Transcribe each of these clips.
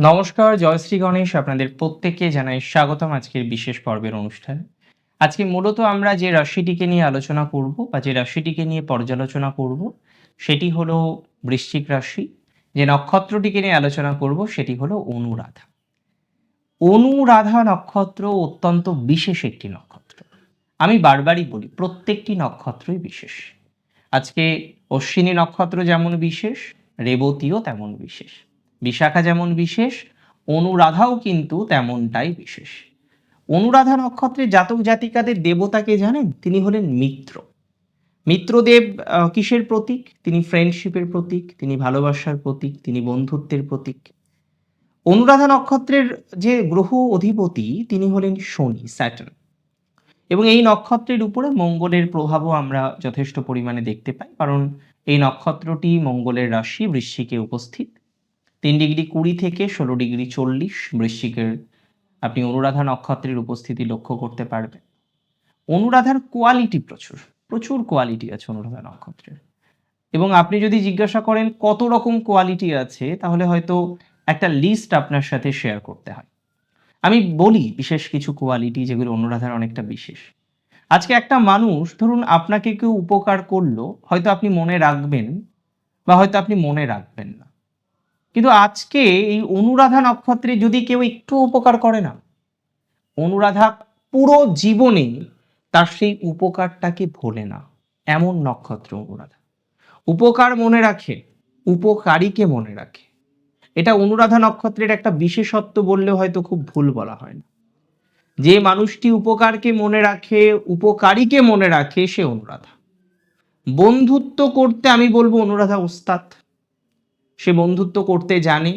নমস্কার জয়শ্রী গণেশ আপনাদের প্রত্যেককে জানাই স্বাগতম আজকের বিশেষ পর্বের অনুষ্ঠান। আজকে মূলত আমরা যে রাশিটিকে নিয়ে আলোচনা করব বা যে রাশিটিকে নিয়ে পর্যালোচনা করব, সেটি হলো বৃশ্চিক রাশি। যে নক্ষত্রটিকে নিয়ে আলোচনা করব, সেটি হলো অনুরাধা। অনুরাধা নক্ষত্র অত্যন্ত বিশেষ একটি নক্ষত্র। আমি বারবারই বলি, প্রত্যেকটি নক্ষত্রই বিশেষ। আজকে অশ্বিনী নক্ষত্র যেমন বিশেষ, রেবতীও তেমন বিশেষ। বিশাখা যেমন বিশেষ, অনুরাধাও কিন্তু তেমনটাই বিশেষ। অনুরাধা নক্ষত্রের জাতক জাতিকাদের দেবতাকে জানেন? তিনি হলেন মিত্র। মিত্রদেব কিসের প্রতীক? তিনি ফ্রেন্ডশিপের প্রতীক, তিনি ভালোবাসার প্রতীক, তিনি বন্ধুত্বের প্রতীক। অনুরাধা নক্ষত্রের যে গ্রহ অধিপতি, তিনি হলেন শনি, স্যাটার্ন। এবং এই নক্ষত্রের উপরে মঙ্গলের প্রভাবও আমরা যথেষ্ট পরিমাণে দেখতে পাই, কারণ এই নক্ষত্রটি মঙ্গলের রাশি, বৃশ্চিকে উপস্থিত। তিন ডিগ্রি কুড়ি থেকে ষোলো ডিগ্রি চল্লিশ বৃশ্চিকের আপনি অনুরাধা নক্ষত্রের উপস্থিতি লক্ষ্য করতে পারবেন। অনুরাধার কোয়ালিটি প্রচুর প্রচুর কোয়ালিটি আছে অনুরাধা নক্ষত্রের। এবং আপনি যদি জিজ্ঞাসা করেন কত রকম কোয়ালিটি আছে, তাহলে হয়তো একটা লিস্ট আপনার সাথে শেয়ার করতে হয়। আমি বলি বিশেষ কিছু কোয়ালিটি যেগুলো অনুরাধার অনেকটা বিশেষ। আজকে একটা মানুষ, ধরুন আপনাকে কেউ উপকার করল, হয়তো আপনি মনে রাখবেন বা হয়তো আপনি মনে রাখবেন না। কিন্তু আজকে এই অনুরাধা নক্ষত্রে যদি কেউ একটু উপকার করে না, অনুরাধা পুরো জীবনে তার সেই উপকারটাকে ভোলে না। এমন নক্ষত্র অনুরাধা। উপকার মনে রাখে, উপকারীকে মনে রাখে। এটা অনুরাধা নক্ষত্রের একটা বিশেষত্ব বললে হয়তো খুব ভুল বলা হয় না। যে মানুষটি উপকারকে মনে রাখে, উপকারীকে মনে রাখে, সে অনুরাধা। বন্ধুত্ব করতে আমি বলব, অনুরাধা ওস্তাদ সে বন্ধুত্ব করতে জানে,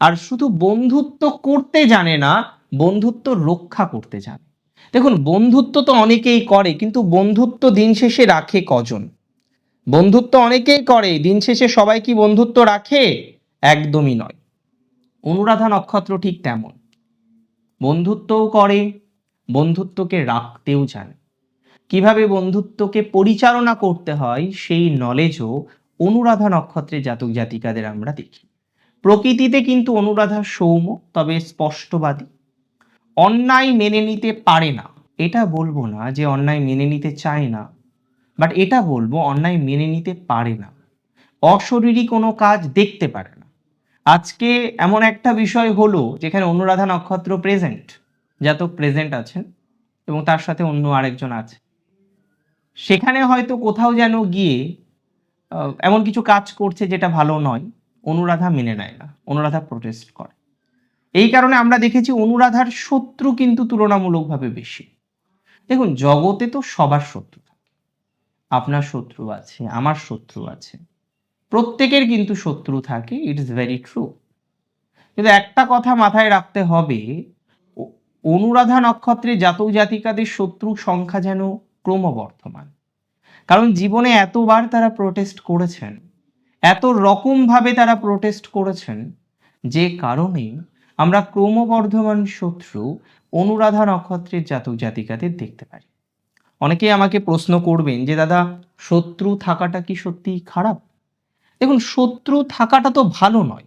আর শুধু বন্ধুত্ব করতে জানে না, বন্ধুত্ব রক্ষা করতে জানে। দেখুন, বন্ধুত্ব তো অনেকেই করে, কিন্তু বন্ধুত্ব দিন শেষে রাখে কজন? বন্ধুত্ব অনেকেই করে, দিন শেষে সবাই কি বন্ধুত্ব রাখে? একদমই নয়। অনুরাধা নক্ষত্র ঠিক তেমন। বন্ধুত্বও করে, বন্ধুত্বকে রাখতেও জানে। কীভাবে বন্ধুত্বকে পরিচালনা করতে হয়, সেই নলেজও অনুরাধা নক্ষত্রের জাতক জাতিকাদের আমরা দেখি। প্রকৃতিতে কিন্তু অনুরাধা সৌম্য, তবে স্পষ্টবাদী। অন্যায় মেনে নিতে পারে না। এটা বলব না যে অন্যায় মেনে নিতে চায় না বাট এটা বলব অন্যায় মেনে নিতে পারে না। অশরীরী কোনো কাজ দেখতে পারে না। আজকে এমন একটা বিষয় হলো যেখানে অনুরাধা নক্ষত্র প্রেজেন্ট জাতক প্রেজেন্ট আছেন এবং তার সাথে অন্য আরেকজন আছে। সেখানে হয়তো কোথাও যেন গিয়ে এমন কিছু কাজ করছে যেটা ভালো নয়, অনুরাধা মেনে নেয় না, অনুরাধা প্রোটেস্ট করে। এই কারণে আমরা দেখেছি অনুরাধার শত্রু কিন্তু তুলনামূলকভাবে বেশি। দেখুন, জগতে তো সবার শত্রু থাকে। আপনার শত্রু আছে, আমার শত্রু আছে। প্রত্যেকের কিন্তু শত্রু থাকে ইট ইজ ভেরি ট্রু কিন্তু একটা কথা মাথায় রাখতে হবে, অনুরাধা নক্ষত্রে জাতক জাতিকাদের শত্রু সংখ্যা যেন ক্রমবর্ধমান। কারণ জীবনে এতবার তারা প্রোটেস্ট করেছেন, এত রকমভাবে তারা প্রোটেস্ট করেছেন, যে কারণে আমরা ক্রমবর্ধমান শত্রু অনুরাধা নক্ষত্রের জাতক জাতিকাদের দেখতে পারি। অনেকেই আমাকে প্রশ্ন করবেন যে, দাদা, শত্রু থাকাটা কি সত্যিই খারাপ? দেখুন, শত্রু থাকাটা তো ভালো নয়।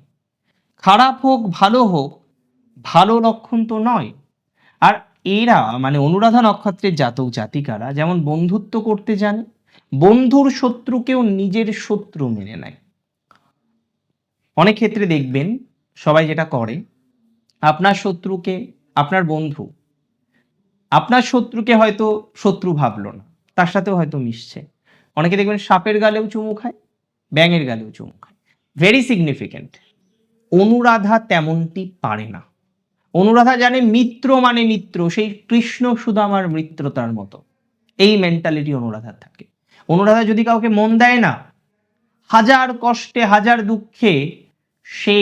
খারাপ হোক, ভালো হোক, ভালো লক্ষণ তো নয়। আর এরা মানে অনুরাধা নক্ষত্রের জাতক জাতিকারা যেমন বন্ধুত্ব করতে জানে বন্ধুর শত্রুকেও নিজের শত্রু মেনে নেয়। অনেক ক্ষেত্রে দেখবেন সবাই যেটা করে, আপনার শত্রুকে, আপনার বন্ধু, আপনার শত্রুকে হয়তো শত্রু ভাবলো না, তার সাথেও হয়তো মিশছে। অনেকে দেখবেন সাপের গালেও চুমু খায়, ব্যাঙের গালেও চুমু খায়। ভেরি সিগনিফিকেন্ট অনুরাধা তেমনটি পারে না। অনুরাধা জানে মিত্র মানে মিত্র, সেই কৃষ্ণ আমার মিত্রতার মতো। এই মেন্টালিটি অনুরাধার থাকে। অনুরাধা যদি কাউকে মন দেয় না, হাজার কষ্টে, হাজার দুঃখে সে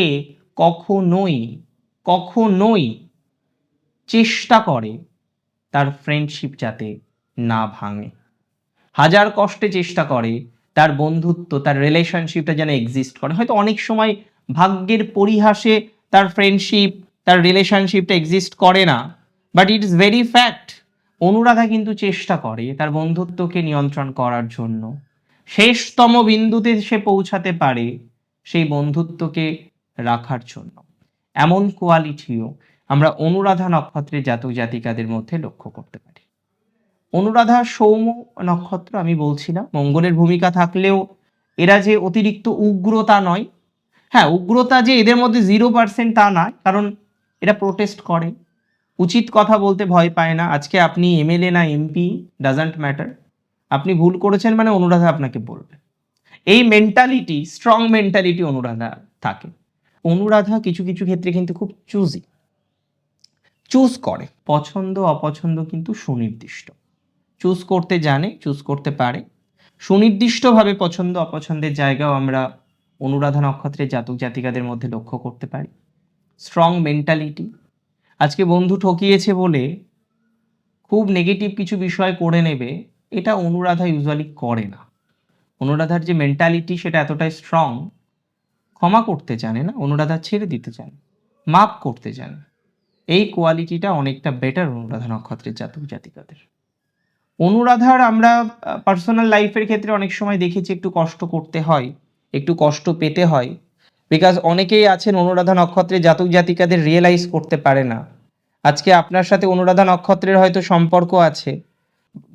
কখনোই কখনোই চেষ্টা করে তার ফ্রেন্ডশিপ যাতে না ভাঙে। হাজার কষ্টে চেষ্টা করে তার বন্ধুত্ব, তার রিলেশনশিপটা যেন এক্সিস্ট করে। হয়তো অনেক সময় ভাগ্যের পরিহাসে তার ফ্রেন্ডশিপ তার রিলেশনশিপটা এক্সিস্ট করে না but it is very fact Anuradha কিন্তু চেষ্টা করে তার বন্ধুত্বকে নিয়ন্ত্রণ করার জন্য। শেষতম বিন্দুতে সে পৌঁছাতে পারে সেই বন্ধুত্বকে রাখার জন্য। এমন কোয়ালিটিও আমরা অনুরাধা নক্ষত্রের জাতক জাতিকাদের মধ্যে লক্ষ্য করতে পারি। অনুরাধা সৌম নক্ষত্র আমি বলছিলাম মঙ্গলের ভূমিকা থাকলেও এরা যে অতিরিক্ত উগ্রতা নয়। হ্যাঁ উগ্রতা যে এদের মধ্যে জিরো পার্সেন্ট তা নয়, কারণ এরা প্রোটেস্ট করে। উচিত কথা বলতে ভয় পায় না। আজকে আপনি এমএলএ না এমপি ডাজন্ট ম্যাটার আপনি ভুল করেছেন মানে অনুরাধা আপনাকে বলবে। এই মেন্টালিটি স্ট্রং মেন্টালিটি অনুরাধা থাকে। অনুরাধা কিছু কিছু ক্ষেত্রে কিন্তু খুব চুজি চুজ করে। পছন্দ, অপছন্দ কিন্তু সুনির্দিষ্ট। চুজ করতে জানে চুজ করতে পারে। সুনির্দিষ্টভাবে পছন্দ, অপছন্দের জায়গাও আমরা অনুরাধা নক্ষত্রের জাতক জাতিকাদের মধ্যে লক্ষ্য করতে পারি। স্ট্রং মেন্টালিটি আজকে বন্ধু ঠকিয়েছে বলে খুব নেগেটিভ কিছু বিষয় করে নেবে, এটা অনুরাধা ইউজুয়ালি করে না। অনুরাধার যে মেন্টালিটি সেটা এতটাই স্ট্রং ক্ষমা করতে জানে না, অনুরাধা ছেড়ে দিতে চান মাপ করতে চান এই কোয়ালিটিটা অনেকটা বেটার অনুরাধা নক্ষত্রের জাতক জাতিকাদের। অনুরাধার আমরা পার্সোনাল লাইফের ক্ষেত্রে অনেক সময় দেখেছি একটু কষ্ট করতে হয়, একটু কষ্ট পেতে হয় বিকজ অনেকেই আছেন অনুরাধা নক্ষত্রের জাতক জাতিকাদের রিয়েলাইজ করতে পারে না। আজকে আপনার সাথে অনুরাধা নক্ষত্রের হয়তো সম্পর্ক আছে।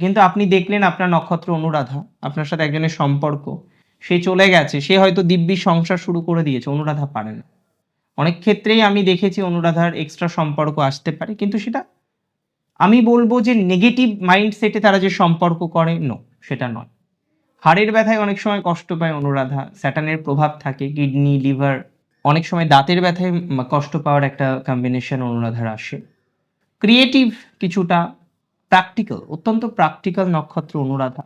কিন্তু আপনি দেখলেন আপনার নক্ষত্র অনুরাধা, আপনার সাথে একজনের সম্পর্ক। সে চলে গেছে, সে হয়তো দিব্যি সংসার শুরু করে দিয়েছে, অনুরাধা পারে না। অনেক ক্ষেত্রেই আমি দেখেছি অনুরাধার এক্সট্রা সম্পর্ক আসতে পারে, কিন্তু সেটা আমি বলব যে নেগেটিভ মাইন্ডসেটে তারা যে সম্পর্ক করে নো সেটা নয়। হাড়ের ব্যথায় অনেক সময় কষ্ট পায় অনুরাধা, স্যাটানের প্রভাব থাকে, কিডনি, লিভার, অনেক সময় দাঁতের ব্যথায় কষ্ট পাওয়ার একটা কম্বিনেশন অনুরাধার আসে। ক্রিয়েটিভ কিছুটা প্র্যাকটিক্যাল অত্যন্ত প্র্যাকটিক্যাল নক্ষত্র অনুরাধা।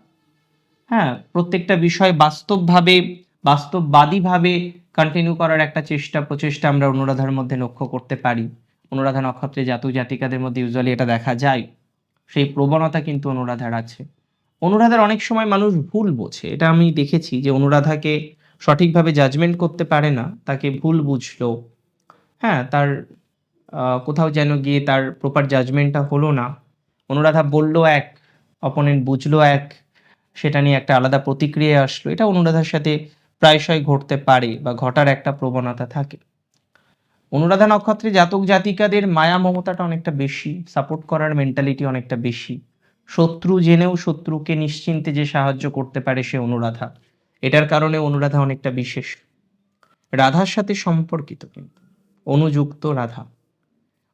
হ্যাঁ প্রত্যেকটা বিষয় বাস্তবভাবে, বাস্তববাদীভাবে কন্টিনিউ করার একটা চেষ্টা, প্রচেষ্টা আমরা অনুরাধার মধ্যে লক্ষ্য করতে পারি। অনুরাধা নক্ষত্রে জাতক জাতিকাদের মধ্যে ইউজুয়ালি এটা দেখা যায়। সেই প্রবণতা কিন্তু অনুরাধার আছে। অনুরাধার অনেক সময় মানুষ ভুল বোঝে। এটা আমি দেখেছি যে অনুরাধাকে সঠিকভাবে জাজমেন্ট করতে পারে না, তাকে ভুল বুঝলো। হ্যাঁ তার কোথাও যেন গিয়ে তার প্রপার জাজমেন্টটা হলো না। অনুরাধা বলল এক অপোনেন্ট বুঝলো এক, সেটা নিয়ে একটা আলাদা প্রতিক্রিয়া আসলো। এটা অনুরাধার সাথে প্রায়শই ঘটতে পারে বা ঘটার একটা প্রবণতা থাকে। অনুরাধা নক্ষত্রে জাতক জাতিকাদের মায়া মমতাটা অনেকটা বেশি সাপোর্ট করার মেন্টালিটি অনেকটা বেশি। শত্রু জেনেও শত্রুকে নিশ্চিন্তে যে সাহায্য করতে পারে সে অনুরাধা। এটার কারণে অনুরাধা অনেকটা বিশেষ। রাধার সাথে সম্পর্কিত কিন্তু। অনুযুক্ত রাধা।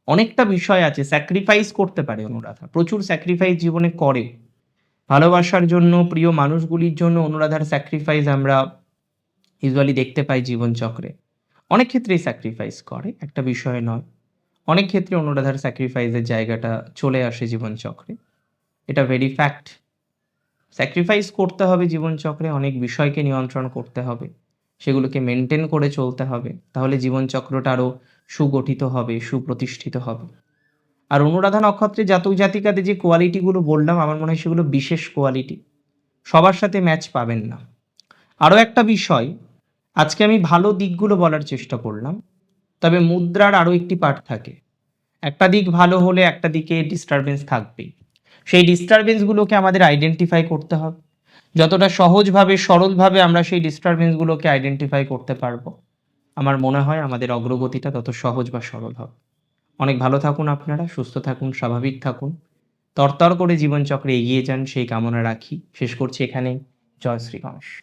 অনেকটা বিষয় আছে স্যাক্রিফাইস করতে পারে অনুরাধা। প্রচুর স্যাক্রিফাইস জীবনে করে। ভালোবাসার জন্য, প্রিয় মানুষগুলির জন্য অনুরাধার স্যাক্রিফাইস আমরা ইউজুয়ালি দেখতে পাই জীবনচক্রে। অনেক ক্ষেত্রেই স্যাক্রিফাইস করে, একটা বিষয় নয়। অনেক ক্ষেত্রে অনুরাধার স্যাক্রিফাইসের জায়গাটা চলে আসে জীবনচক্রে। এটা ভেরি ফ্যাক্ট স্যাক্রিফাইস করতে হবে জীবনচক্রে, অনেক বিষয়কে নিয়ন্ত্রণ করতে হবে। সেগুলোকে মেনটেন করে চলতে হবে। তাহলে জীবনচক্রটা আরও সুগঠিত হবে, সুপ্রতিষ্ঠিত হবে। আর অনুরাধা নক্ষত্রে জাতক জাতিকাদের যে কোয়ালিটিগুলো বললাম, আমার মনে হয় সেগুলো বিশেষ কোয়ালিটি সবার সাথে ম্যাচ পাবেন না। আরও একটা বিষয়, আজকে আমি ভালো দিকগুলো বলার চেষ্টা করলাম, তবে মুদ্রার আরও একটি পার্ট থাকে। একটা দিক ভালো হলে একটা দিকে ডিস্টারবেন্স থাকবেই। সেই ডিস্টারবেন্সগুলোকে আমাদের আইডেন্টিফাই করতে হবে। যতটা সহজভাবে, সরলভাবে আমরা সেই ডিস্টারবেন্সগুলোকে আইডেন্টিফাই করতে পারব। আমার মনে হয় আমাদের অগ্রগতিটা তত সহজ বা সরল হবে। অনেক ভালো থাকুন আপনারা, সুস্থ থাকুন, স্বাভাবিক থাকুন। তরতর করে জীবনচক্রে এগিয়ে যান, সেই কামনা রাখি। শেষ করছি এখানে জয় শ্রী গণেশ।